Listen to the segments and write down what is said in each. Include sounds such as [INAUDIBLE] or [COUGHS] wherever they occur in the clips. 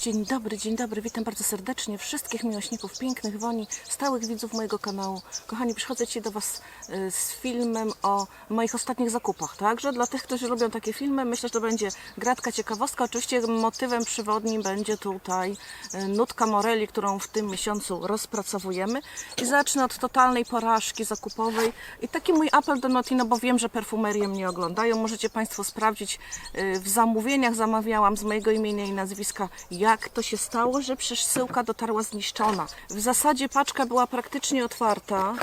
Dzień dobry, dzień dobry, witam bardzo serdecznie wszystkich miłośników pięknych woni, stałych widzów mojego kanału. Kochani, przychodzę dzisiaj do Was y, z filmem o moich ostatnich zakupach. Także dla tych, którzy lubią takie filmy, myślę, że to będzie gratka, ciekawostka. Oczywiście motywem przewodnim będzie tutaj y, nutka Moreli, którą w tym miesiącu rozpracowujemy. I zacznę od totalnej porażki zakupowej. I taki mój apel do Noti, no bo wiem, że perfumerię mnie oglądają. Możecie Państwo sprawdzić y, w zamówieniach. Zamawiałam z mojego imienia i nazwiska, jak to się stało, że przesyłka dotarła zniszczona. W zasadzie paczka była praktycznie otwarta.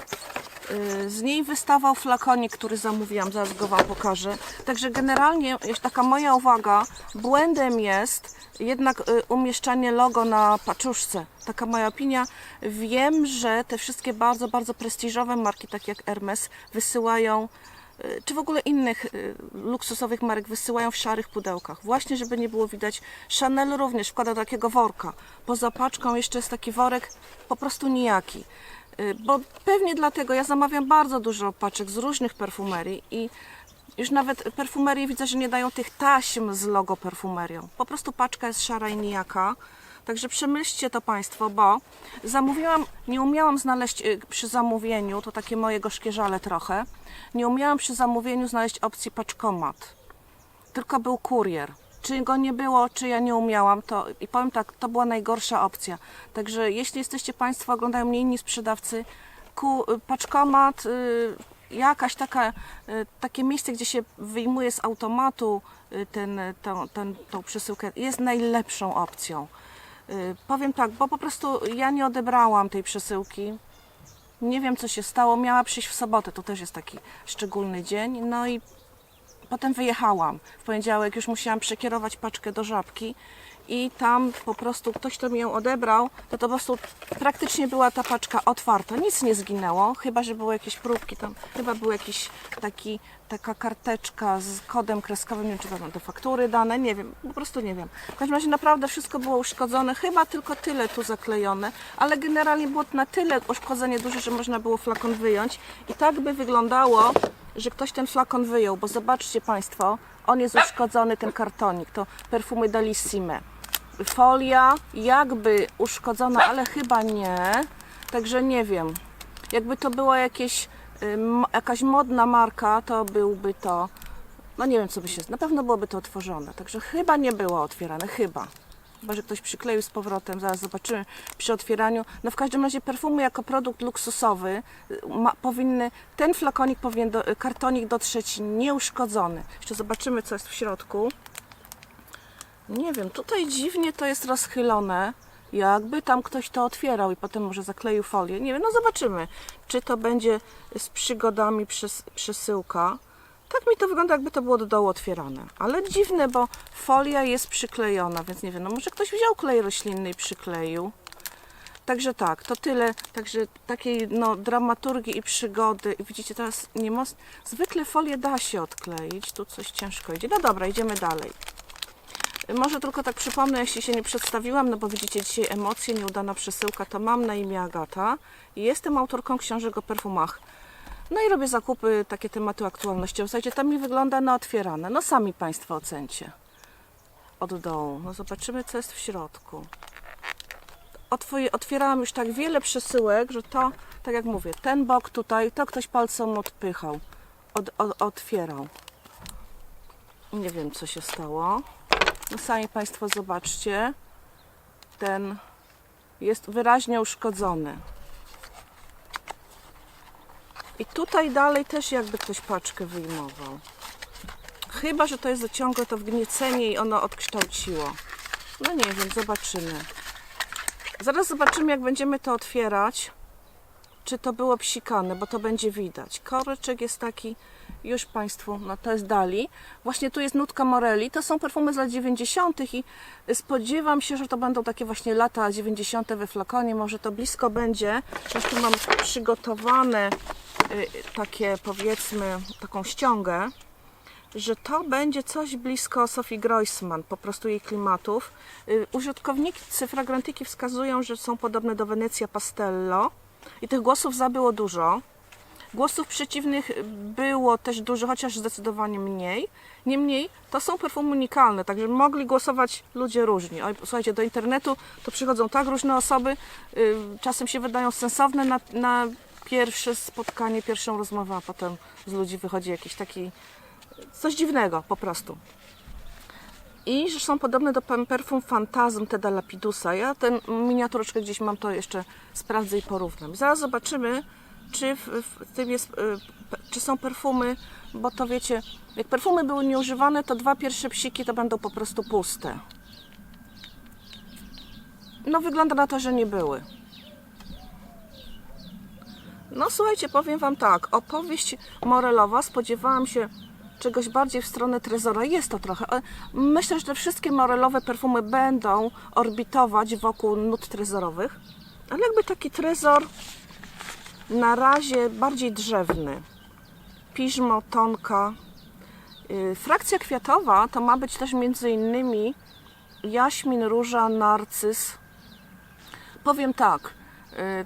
Y, Z niej wystawał flakonik, który zamówiłam, zaraz go Wam pokażę. Także generalnie, jest taka moja uwaga, błędem jest jednak y, umieszczanie logo na paczuszce. Taka moja opinia. Wiem, że te wszystkie bardzo, bardzo prestiżowe marki, takie jak Hermes, wysyłają czy w ogóle innych y, luksusowych marek wysyłają w szarych pudełkach. Właśnie, żeby nie było widać. Chanel również wkłada takiego worka. Poza paczką jeszcze jest taki worek po prostu nijaki. Y, Bo pewnie dlatego ja zamawiam bardzo dużo paczek z różnych perfumerii i już nawet perfumerie widzę, że nie dają tych taśm z logo perfumerią. Po prostu paczka jest szara i nijaka. Także przemyślcie to Państwo, bo zamówiłam, nie umiałam znaleźć y, przy zamówieniu, to takie moje gorzkie trochę, nie umiałam przy zamówieniu znaleźć opcji paczkomat. Tylko był kurier. Czy go nie było, czy ja nie umiałam, to i powiem tak, to była najgorsza opcja. Także jeśli jesteście Państwo, oglądają mnie inni sprzedawcy, ku, y, paczkomat, y, jakaś taka, y, takie miejsce, gdzie się wyjmuje z automatu y, ten, ten, przesyłkę, jest najlepszą opcją. Y, Powiem tak, bo po prostu ja nie odebrałam tej przesyłki. Nie wiem, co się stało. Miała przyjść w sobotę, to też jest taki szczególny dzień. No i potem wyjechałam. W poniedziałek już musiałam przekierować paczkę do żabki i tam po prostu ktoś, kto mi ją odebrał, to, to po prostu praktycznie była ta paczka otwarta. Nic nie zginęło, chyba że były jakieś próbki tam, chyba był jakiś taki, taka karteczka z kodem kreskowym, nie wiem czy to do faktury dane, nie wiem, po prostu nie wiem. W każdym razie naprawdę wszystko było uszkodzone, chyba tylko tyle tu zaklejone, ale generalnie było na tyle uszkodzenie duże, że można było flakon wyjąć i tak by wyglądało, że ktoś ten flakon wyjął, bo zobaczcie Państwo, on jest uszkodzony, ten kartonik, to perfumy Dalissime. Folia jakby uszkodzona, ale chyba nie, także nie wiem. Jakby to była jakieś, ym, jakaś modna marka, to byłby to, no nie wiem co by się, na pewno byłoby to otworzone, także chyba nie było otwierane, chyba. Chyba, że ktoś przykleił z powrotem, zaraz zobaczymy przy otwieraniu. No w każdym razie perfumy jako produkt luksusowy y, ma, powinny, ten flakonik powinien, do, kartonik dotrzeć nieuszkodzony. Jeszcze zobaczymy co jest w środku. Nie wiem, tutaj dziwnie to jest rozchylone. Jakby tam ktoś to otwierał i potem może zakleił folię. Nie wiem, no zobaczymy, czy to będzie z przygodami przes, przesyłka. Tak mi to wygląda, jakby to było do dołu otwierane. Ale dziwne, bo folia jest przyklejona, więc nie wiem, no może ktoś wziął klej roślinny i przykleił. Także tak, to tyle. Także takiej no, dramaturgii i przygody. I widzicie, teraz nie most... Zwykle folię da się odkleić, tu coś ciężko idzie. No dobra, idziemy dalej. Może tylko tak przypomnę, jeśli się nie przedstawiłam, no bo widzicie dzisiaj emocje, nieudana przesyłka, to mam na imię Agata i jestem autorką książek o perfumach. No i robię zakupy, takie tematy aktualnościowe. Słuchajcie, tam mi wygląda na otwierane. No sami Państwo ocencie. Od dołu. No zobaczymy, co jest w środku. Otwierałam już tak wiele przesyłek, że to, tak jak mówię, ten bok tutaj, to ktoś palcem odpychał. Od, od, otwierał. Nie wiem, co się stało. No sami Państwo zobaczcie. Ten jest wyraźnie uszkodzony. I tutaj dalej też jakby ktoś paczkę wyjmował. Chyba, że to jest zaciągłe to wgniecenie i ono odkształciło. No nie wiem, zobaczymy. Zaraz zobaczymy, jak będziemy to otwierać, czy to było psikane, bo to będzie widać. Koryczek jest taki, już Państwu, no to jest Dali. Właśnie tu jest nutka Morelli. To są perfumy z lat 90. i spodziewam się, że to będą takie właśnie lata 90. we flakonie. Może to blisko będzie. Tu mam przygotowane y, takie powiedzmy taką ściągę że to będzie coś blisko Sophie Groisman, po prostu jej klimatów. Y, Użytkownicy fragrantyki wskazują, że są podobne do Wenecja Pastello i tych głosów za było dużo. Głosów przeciwnych było też dużo, chociaż zdecydowanie mniej. Niemniej to są perfumy unikalne, także mogli głosować ludzie różni. Oj, słuchajcie, do internetu to przychodzą tak różne osoby, y, czasem się wydają sensowne na, na pierwsze spotkanie, pierwszą rozmowę, a potem z ludzi wychodzi jakiś taki coś dziwnego po prostu. I że są podobne do perfum Phantasm Teda Lapidusa. Ja tę miniatureczkę gdzieś mam, to jeszcze sprawdzę i porównam. Zaraz zobaczymy, czy w, w tym jest, y, czy są perfumy, bo to wiecie, jak perfumy były nieużywane, to dwa pierwsze psiki to będą po prostu puste. No wygląda na to, że nie były. No słuchajcie, powiem Wam tak, opowieść morelowa, spodziewałam się czegoś bardziej w stronę trezora. Jest to trochę. Myślę, że te wszystkie morelowe perfumy będą orbitować wokół nut trezorowych, ale jakby taki trezor na razie bardziej drzewny. Piżmo, tonka. Yy, Frakcja kwiatowa to ma być też między innymi jaśmin, róża, narcyz. Powiem tak, yy,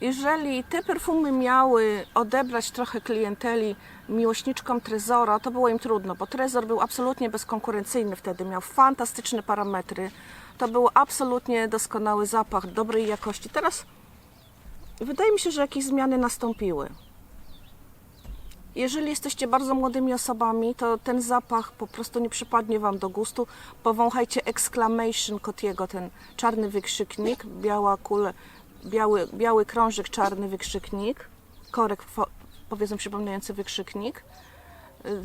jeżeli te perfumy miały odebrać trochę klienteli miłośniczkom Trezora, to było im trudno, bo Trezor był absolutnie bezkonkurencyjny wtedy, miał fantastyczne parametry. To był absolutnie doskonały zapach dobrej jakości. Teraz wydaje mi się, że jakieś zmiany nastąpiły. Jeżeli jesteście bardzo młodymi osobami, to ten zapach po prostu nie przypadnie Wam do gustu. Powąchajcie Exclamation Cotiego, ten czarny wykrzyknik, biała kule, biały, biały krążyk, czarny wykrzyknik, korek powiedzmy przypominający wykrzyknik. Y,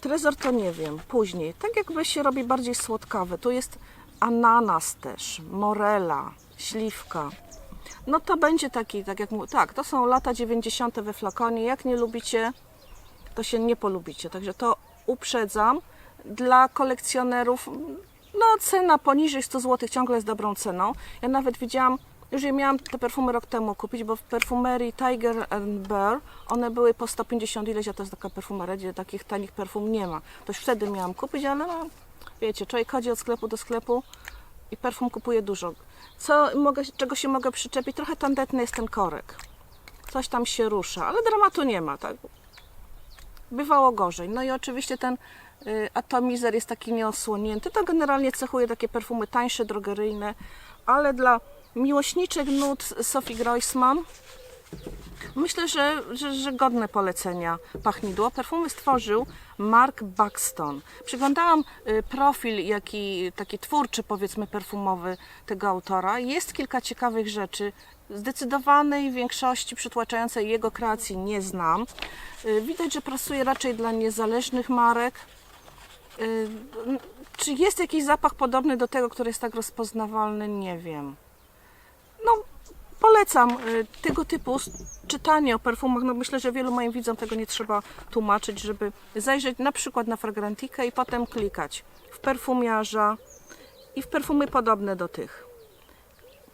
Trezor to nie wiem, później. Tak jakby się robi bardziej słodkawe. Tu jest ananas też, morela, śliwka. No to będzie taki, tak jak mówię, tak, to są lata 90. we flakonie. Jak nie lubicie, to się nie polubicie. Także to uprzedzam. Dla kolekcjonerów, no cena poniżej 100 zł ciągle jest dobrą ceną. Ja nawet widziałam, już je miałam te perfumy rok temu kupić, bo w perfumerii Tiger and Bear one były po 150 ileś, a to jest taka perfumeria, gdzie takich tanich perfum nie ma. To już wtedy miałam kupić, ale no, wiecie, człowiek chodzi od sklepu do sklepu i perfum kupuje dużo. Co mogę, czego się mogę przyczepić? Trochę tandetny jest ten korek. Coś tam się rusza, ale dramatu nie ma, tak? Bywało gorzej. No i oczywiście ten y, atomizer jest taki nieosłonięty. To generalnie cechuje takie perfumy tańsze, drogeryjne, ale dla miłośniczek nut Sophie Groisman myślę, że, że, że godne polecenia pachnidło. Perfumy stworzył Mark Buxton. Przyglądałam y, profil, jaki taki twórczy, powiedzmy, perfumowy tego autora. Jest kilka ciekawych rzeczy. Zdecydowanej większości przytłaczającej jego kreacji nie znam. Y, Widać, że pracuje raczej dla niezależnych marek. Y, Czy jest jakiś zapach podobny do tego, który jest tak rozpoznawalny? Nie wiem. No, polecam y, tego typu czytanie o perfumach. No myślę, że wielu moim widzom tego nie trzeba tłumaczyć, żeby zajrzeć na przykład na Fragrantikę i potem klikać w perfumiarza i w perfumy podobne do tych.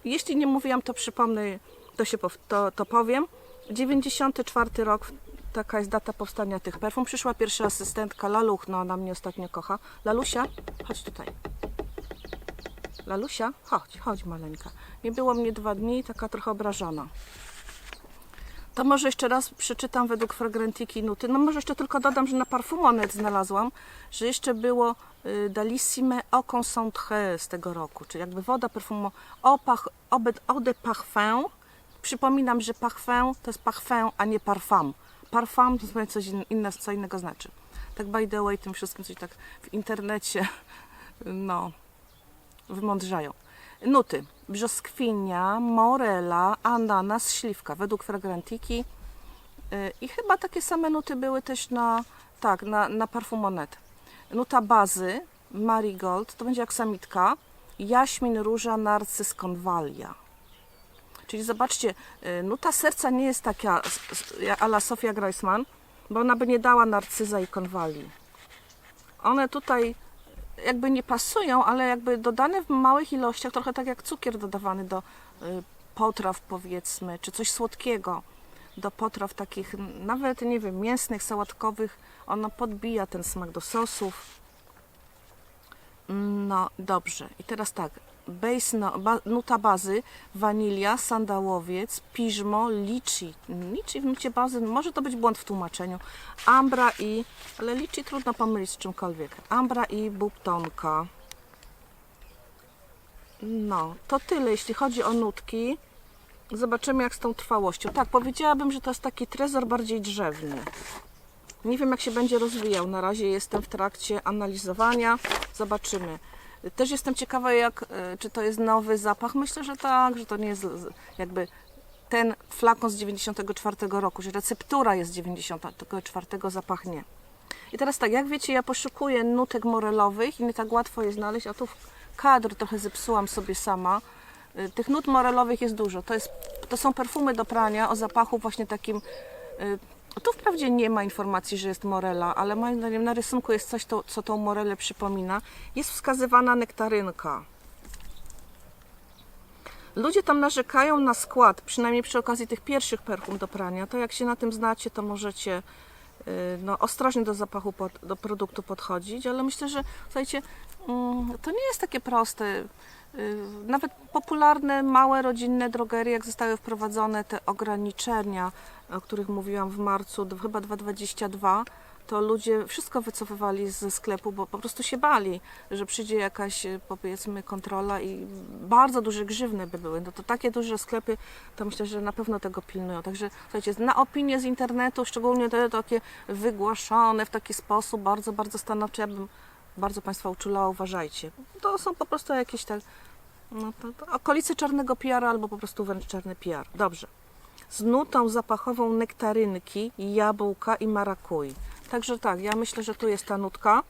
Jeśli nie mówiłam, to przypomnę, to, się, to, to powiem. 94 rok, taka jest data powstania tych perfum. Przyszła pierwsza asystentka Laluch, no ona mnie ostatnio kocha. Lalusia, chodź tutaj. Lalusia, chodź, chodź maleńka. Nie było mnie dwa dni, taka trochę obrażona. To może jeszcze raz przeczytam według Fragrantiki nuty. No może jeszcze tylko dodam, że na Parfumonet znalazłam, że jeszcze było y, Dalissime Eau Concentré z tego roku, czyli jakby woda perfumo Eau de- Parfum. Przypominam, że parfum to jest parfum, a nie parfum. Parfum to zupełnie coś in- inne, co innego znaczy. Tak by the way, tym wszystkim coś tak w internecie, [LAUGHS] no, wymądrzają. Nuty. Brzoskwinia, morela, ananas, śliwka. Według Fragrantiki. Yy, I chyba takie same nuty były też na, tak, na, na Parfumonet. Nuta bazy, marigold, to będzie aksamitka, jaśmin, róża, narcyz, konwalia. Czyli zobaczcie, yy, nuta serca nie jest taka s- s- a la Sofia Groisman, bo ona by nie dała narcyza i konwalii. One tutaj jakby nie pasują, ale jakby dodane w małych ilościach, trochę tak jak cukier dodawany do y, potraw powiedzmy, czy coś słodkiego do potraw takich nawet, nie wiem, mięsnych, sałatkowych, ono podbija ten smak do sosów. No dobrze. I teraz tak. No, ba, nuta bazy, wanilia, sandałowiec, piżmo, liczy. Liczy w nucie bazy, może to być błąd w tłumaczeniu. Ambra i, ale liczy trudno pomylić z czymkolwiek. Ambra i bubtonka. No, to tyle, jeśli chodzi o nutki. Zobaczymy jak z tą trwałością. Tak, powiedziałabym, że to jest taki trezor bardziej drzewny. Nie wiem, jak się będzie rozwijał. Na razie jestem w trakcie analizowania. Zobaczymy. Też jestem ciekawa, jak, e, czy to jest nowy zapach. Myślę, że tak, że to nie jest jakby ten flakon z 94 roku, że receptura jest z 94, zapach nie. I teraz tak, jak wiecie, ja poszukuję nutek morelowych i nie tak łatwo je znaleźć, a tu kadr trochę zepsułam sobie sama. Y, Tych nut morelowych jest dużo. To, jest, to są perfumy do prania o zapachu właśnie takim. Tu wprawdzie nie ma informacji, że jest morela, ale moim zdaniem na rysunku jest coś, to, co tą morelę przypomina. Jest wskazywana nektarynka. Ludzie tam narzekają na skład, przynajmniej przy okazji tych pierwszych perfum do prania. To jak się na tym znacie, to możecie y, no, ostrożnie do zapachu, pod, do produktu podchodzić, ale myślę, że słuchajcie, mm, to nie jest takie proste. Y, Nawet popularne, małe, rodzinne drogerie, jak zostały wprowadzone te ograniczenia, o których mówiłam w marcu, chyba 2022, to ludzie wszystko wycofywali ze sklepu, bo po prostu się bali, że przyjdzie jakaś y, powiedzmy kontrola i bardzo duże grzywny by były. No to takie duże sklepy, to myślę, że na pewno tego pilnują. Także słuchajcie, na opinie z internetu, szczególnie te takie wygłaszane w taki sposób, bardzo, bardzo stanowcze, ja bym bardzo Państwa uczulała, uważajcie. To są po prostu jakieś tak, no to, to okolice czarnego PR albo po prostu wręcz czarny PR. Dobrze z nutą zapachową nektarynki, jabłka i marakuj. Także tak, ja myślę, że tu jest ta nutka.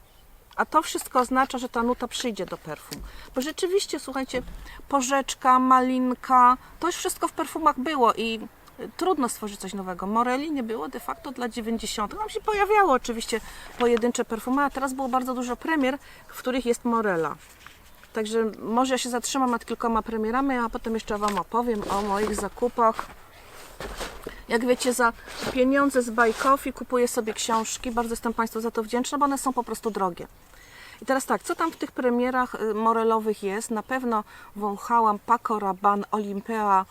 A to wszystko oznacza, że ta nuta przyjdzie do perfum. Bo rzeczywiście, słuchajcie, porzeczka, malinka, to już wszystko w perfumach było i trudno stworzyć coś nowego. Moreli nie było de facto dla 90. Nam się pojawiało oczywiście pojedyncze perfumy, a teraz było bardzo dużo premier, w których jest morela. Także może ja się zatrzymam nad kilkoma premierami, a potem jeszcze Wam opowiem o moich zakupach. Jak wiecie, za pieniądze z Coffee kupuję sobie książki. Bardzo jestem Państwu za to wdzięczna, bo one są po prostu drogie. I teraz tak, co tam w tych premierach y, morelowych jest? Na pewno wąchałam Paco Rabanne Olympea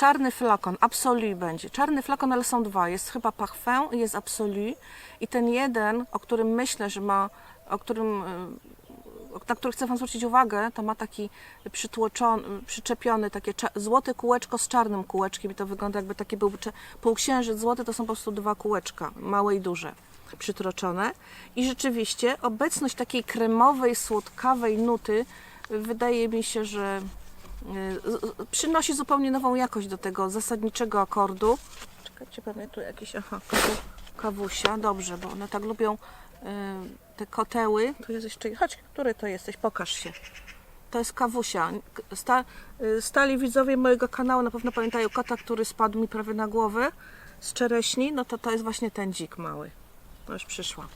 Czarny flakon, Absolu będzie. Czarny flakon, ale są dwa. Jest chyba Parfum i jest Absolu. I ten jeden, o którym myślę, że ma, o którym, y, na który chcę Wam zwrócić uwagę, to ma taki przytłoczony, przyczepiony takie złote kółeczko z czarnym kółeczkiem i to wygląda jakby taki był cze- półksiężyc złoty, to są po prostu dwa kółeczka, małe i duże, przytroczone. I rzeczywiście obecność takiej kremowej, słodkawej nuty wydaje mi się, że przynosi zupełnie nową jakość do tego zasadniczego akordu. Czekajcie, pewnie tu jakieś, aha, kawu, kawusia, dobrze, bo one tak lubią y, te koteły. Tu jest jeszcze, chodź, który to jesteś, pokaż się. To jest kawusia. Sta, y, stali widzowie mojego kanału na pewno pamiętają kota, który spadł mi prawie na głowę z czereśni, no to to jest właśnie ten dzik mały. To już przyszła.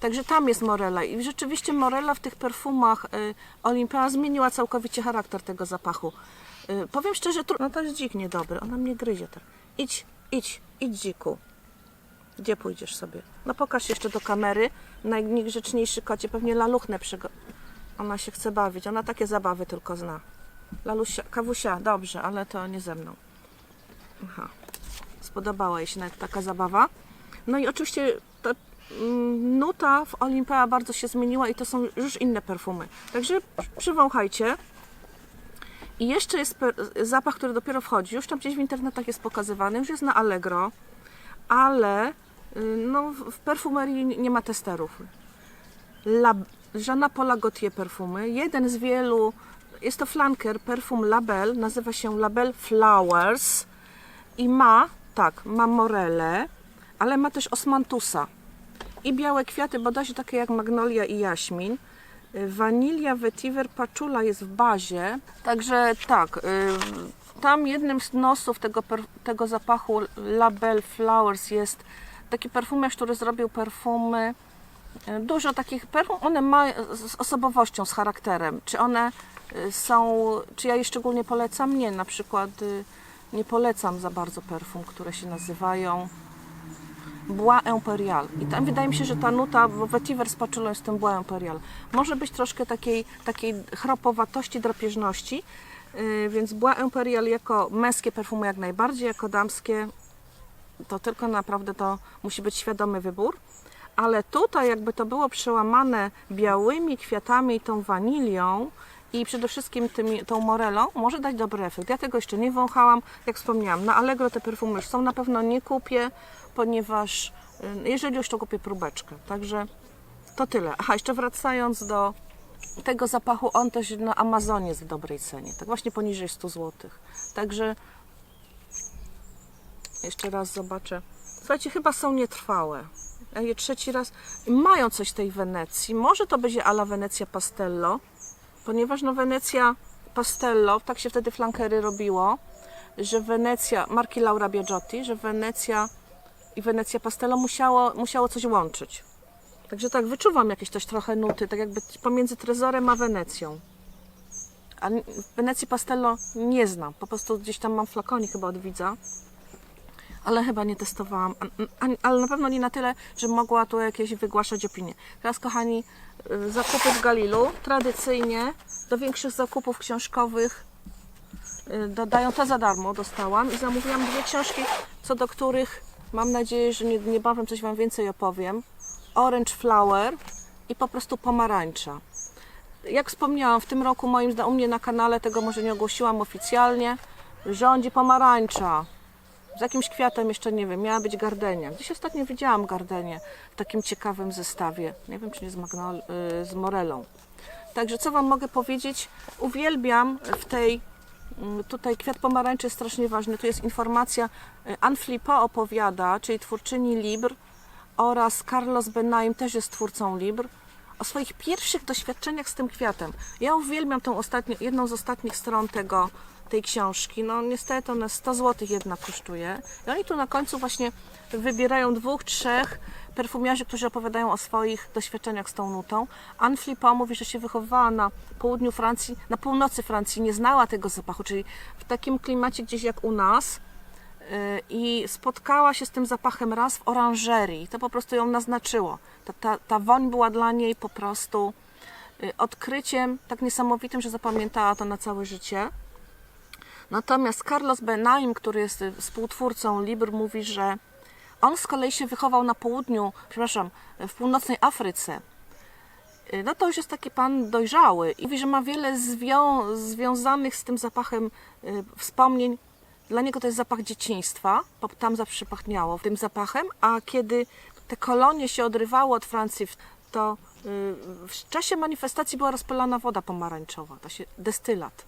Także tam jest morela i rzeczywiście morela w tych perfumach y, Olympia zmieniła całkowicie charakter tego zapachu. Y, powiem szczerze, no to jest dzik niedobry, ona mnie gryzie. Tak. Idź, idź, idź dziku. Gdzie pójdziesz sobie? No pokaż jeszcze do kamery. Najgrzeczniejszy kocie, pewnie laluchnę przygo... Ona się chce bawić, ona takie zabawy tylko zna. Lalusia, kawusia, dobrze, ale to nie ze mną. Aha. Spodobała jej się nawet taka zabawa. No i oczywiście mm, nuta w Olympea bardzo się zmieniła i to są już inne perfumy. Także przywąchajcie. I jeszcze jest zapach, który dopiero wchodzi. Już tam gdzieś w internetach jest pokazywany, już jest na Allegro, ale y, no, w perfumerii nie- ma testerów. La, Jeana Paula perfumy. Jeden z wielu, jest to flanker, perfum Label, nazywa się Label Flowers i ma, tak, ma morele, ale ma też osmantusa i białe kwiaty, bodajże takie jak magnolia i jaśmin. Y, Wanilia, vetiver, patchoula jest w bazie, także tak, y, tam jednym z nosów tego, tego zapachu Label Flowers jest taki perfumiarz, który zrobił perfumy y, Dużo takich perfum, one mają z osobowością, z charakterem. Czy one są, czy ja je szczególnie polecam? Nie, na przykład nie polecam za bardzo perfum, które się nazywają Bois Imperial. I tam wydaje mi się, że ta nuta Vetiver Spatulą jest w tym Bois Imperial. Może być troszkę takiej, takiej chropowatości, drapieżności, yy, więc Bois Imperial jako męskie perfumy jak najbardziej, jako damskie to tylko naprawdę to musi być świadomy wybór. Ale tutaj jakby to było przełamane białymi kwiatami i tą wanilią i przede wszystkim tymi, tą morelą, może dać dobry efekt. Ja tego jeszcze nie wąchałam. Jak wspomniałam, na Allegro te perfumy już są, na pewno nie kupię, ponieważ y, jeżeli już to kupię próbeczkę. Także to tyle. Aha, jeszcze wracając do tego zapachu, on też na Amazonie jest w dobrej cenie, tak właśnie poniżej 100 zł. Także jeszcze raz zobaczę. Słuchajcie, chyba są nietrwałe. Ja je trzeci raz. Mają coś tej Wenecji. Może to będzie ala Wenecja Pastello, ponieważ no Wenecja Pastello, tak się wtedy flankery robiło, że Wenecja, marki Laura Biagiotti, że Wenecja i Wenecja Pastello musiało, musiało coś łączyć. Także tak, wyczuwam jakieś też trochę nuty, tak jakby pomiędzy Trezorem a Wenecją. A Wenecji Pastello nie znam, po prostu gdzieś tam mam flakonik chyba od widza ale chyba nie testowałam, ale na pewno nie na tyle, że mogła tu jakieś wygłaszać opinie. Teraz, kochani, y, zakupy w Galilu. Tradycyjnie do większych zakupów książkowych y, dodają to za darmo, dostałam i zamówiłam dwie książki, co do których mam nadzieję, że nie- niebawem coś Wam więcej opowiem. Orange Flower i po prostu pomarańcza. Jak wspomniałam, w tym roku moim zdaniem u mnie na kanale, tego może nie ogłosiłam oficjalnie, rządzi pomarańcza. Z jakimś kwiatem jeszcze nie wiem, miała być gardenia. Gdzieś ostatnio widziałam gardenię w takim ciekawym zestawie. Nie wiem, czy nie z, magnol, y, z morelą. Także co Wam mogę powiedzieć? Uwielbiam w tej, tutaj kwiat pomarańczy jest strasznie ważny. Tu jest informacja, y, Anne Flippo opowiada, czyli twórczyni Libr oraz Carlos Benaim też jest twórcą Libr, o swoich pierwszych doświadczeniach z tym kwiatem. Ja uwielbiam tą ostatnią, jedną z ostatnich stron tego, tej książki. No niestety ona 100 zł jedna kosztuje. I oni tu na końcu właśnie wybierają dwóch, trzech perfumiarzy, którzy opowiadają o swoich doświadczeniach z tą nutą. Anne Flippo mówi, że się wychowywała na południu Francji, na północy Francji, nie znała tego zapachu, czyli w takim klimacie gdzieś jak u nas, Y, i spotkała się z tym zapachem raz w oranżerii. To po prostu ją naznaczyło. Ta, ta, ta woń była dla niej po prostu y, odkryciem tak niesamowitym, że zapamiętała to na całe życie. Natomiast Carlos Benaim, który jest y, współtwórcą Libr, mówi, że on z kolei się wychował na południu, przepraszam, w północnej Afryce. Y, No to już jest taki pan dojrzały i mówi, że ma wiele zwią- związanych z tym zapachem y, wspomnień. Dla niego to jest zapach dzieciństwa, bo tam zawsze pachniało tym zapachem, a kiedy te kolonie się odrywały od Francji, to w czasie manifestacji była rozpylana woda pomarańczowa, to się destylat.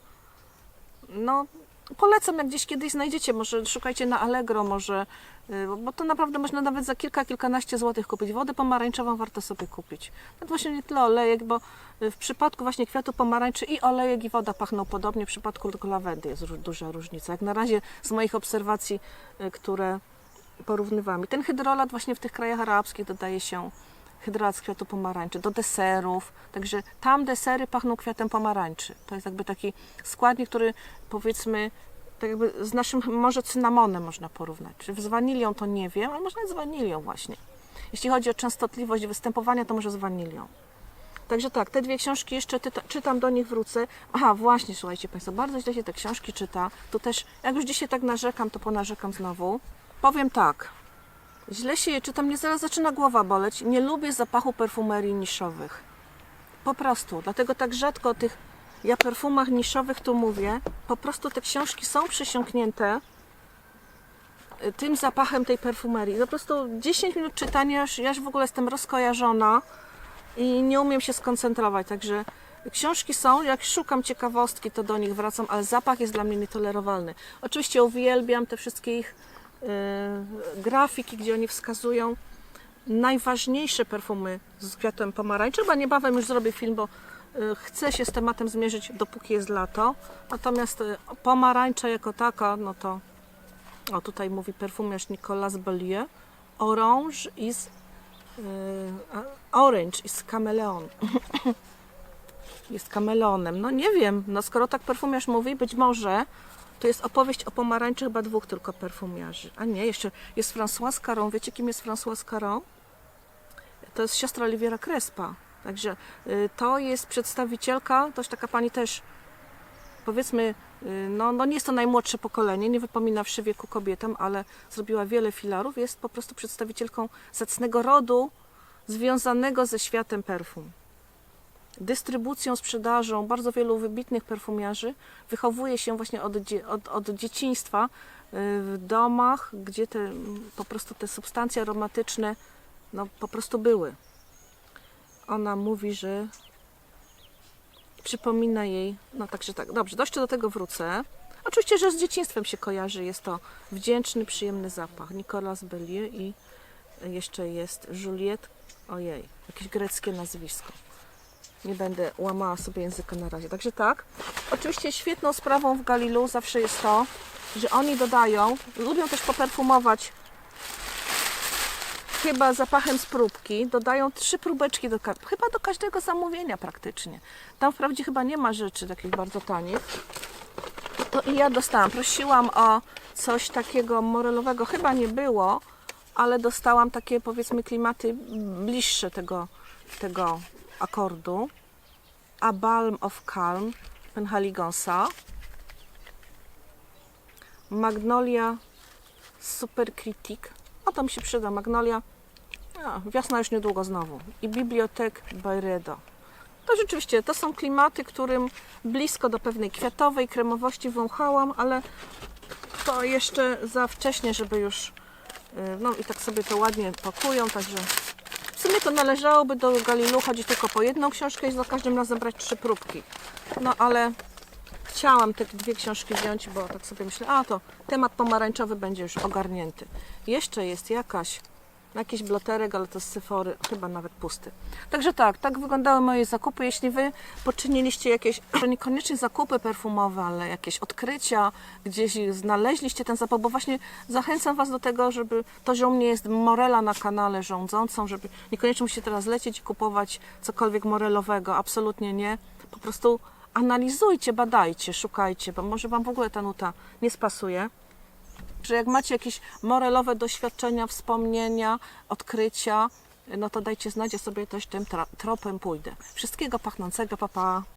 No, polecam, jak gdzieś kiedyś znajdziecie, może szukajcie na Allegro, może, y, bo to naprawdę można nawet za kilka, kilkanaście złotych kupić. Wodę pomarańczową warto sobie kupić. To właśnie nie tyle olejek, bo y, w przypadku właśnie kwiatu pomarańczy i olejek i woda pachną podobnie, w przypadku tylko lawendy jest duża różnica. Jak na razie z moich obserwacji, y, które porównywałam. I ten hydrolat właśnie w tych krajach arabskich dodaje się hydrolat z kwiatu pomarańczy do deserów. Także tam desery pachną kwiatem pomarańczy. To jest jakby taki składnik, który powiedzmy tak jakby z naszym może cynamonem można porównać. Czy z wanilią to nie wiem, ale może z wanilią właśnie. Jeśli chodzi o częstotliwość występowania, to może z wanilią. Także tak, te dwie książki jeszcze tyta, czytam, do nich wrócę. Aha, właśnie, słuchajcie Państwo, bardzo źle się te książki czyta. Tu też, jak już dzisiaj tak narzekam, to ponarzekam znowu. Powiem tak, źle się je czyta, mnie zaraz zaczyna głowa boleć. Nie lubię zapachu perfumerii niszowych. Po prostu, dlatego tak rzadko o tych ja perfumach niszowych tu mówię. Po prostu te książki są przesiąknięte y, tym zapachem tej perfumerii. Po prostu 10 minut czytania, już, ja już w ogóle jestem rozkojarzona i nie umiem się skoncentrować, także książki są, jak szukam ciekawostki, to do nich wracam, ale zapach jest dla mnie nietolerowalny. Oczywiście uwielbiam te wszystkie ich grafiki, gdzie oni wskazują najważniejsze perfumy z kwiatem pomarańczy. Chyba niebawem już zrobię film, bo y, chcę się z tematem zmierzyć, dopóki jest lato. Natomiast y, pomarańcza jako taka, no to o tutaj mówi perfumiarz Nicolas Bellier. Orange is y, Orange is kameleon. [COUGHS] jest kameleonem. No nie wiem, no skoro tak perfumiarz mówi, być może To jest opowieść o pomarańczy chyba dwóch tylko perfumiarzy. A nie, jeszcze jest Françoise Caron. Wiecie, kim jest Françoise Caron? To jest siostra Oliviera Crespa. Także y, to jest przedstawicielka, to jest taka pani też, powiedzmy, y, no, no nie jest to najmłodsze pokolenie, nie wypomina w wieku kobietom, ale zrobiła wiele filarów. Jest po prostu przedstawicielką zacnego rodu związanego ze światem perfum dystrybucją, sprzedażą bardzo wielu wybitnych perfumiarzy wychowuje się właśnie od, od, od dzieciństwa y, w domach, gdzie te, po prostu te substancje aromatyczne no, po prostu były. Ona mówi, że przypomina jej, no także tak, dobrze, jeszcze do tego wrócę. Oczywiście, że z dzieciństwem się kojarzy, jest to wdzięczny, przyjemny zapach. Nicolas Bellier i jeszcze jest Juliette, ojej, jakieś greckie nazwisko nie będę łamała sobie języka na razie. Także tak. Oczywiście świetną sprawą w Galilu zawsze jest to, że oni dodają, lubią też poperfumować chyba zapachem z próbki, dodają trzy próbeczki do chyba do każdego zamówienia praktycznie. Tam wprawdzie chyba nie ma rzeczy takich bardzo tanich. To i ja dostałam. Prosiłam o coś takiego morelowego, chyba nie było, ale dostałam takie powiedzmy klimaty bliższe tego, tego akordu. A Balm of Calm Penhaligonsa. Magnolia Super Critic. O, to mi się przyda. Magnolia. A, wiosna już niedługo znowu. I Bibliotek Byredo. To rzeczywiście, to są klimaty, którym blisko do pewnej kwiatowej kremowości wąchałam, ale to jeszcze za wcześnie, żeby już y, no i tak sobie to ładnie pakują, także w sumie to należałoby do Galilu chodzić tylko po jedną książkę i za każdym razem brać trzy próbki. No ale chciałam te dwie książki wziąć, bo tak sobie myślę, a to temat pomarańczowy będzie już ogarnięty. Jeszcze jest jakaś, jakiś bloterek, ale to z Sephory, chyba nawet pusty. Także tak, tak wyglądały moje zakupy. Jeśli Wy poczyniliście jakieś, niekoniecznie zakupy perfumowe, ale jakieś odkrycia, gdzieś znaleźliście ten zapach, bo właśnie zachęcam Was do tego, żeby to, że u mnie jest morela na kanale rządzącą, żeby niekoniecznie musicie teraz lecieć i kupować cokolwiek morelowego, absolutnie nie. Po prostu analizujcie, badajcie, szukajcie, bo może Wam w ogóle ta nuta nie spasuje że jak macie jakieś morelowe doświadczenia, wspomnienia, odkrycia, no to dajcie znać, ja sobie też tym tropem pójdę. Wszystkiego pachnącego, papa. Pa.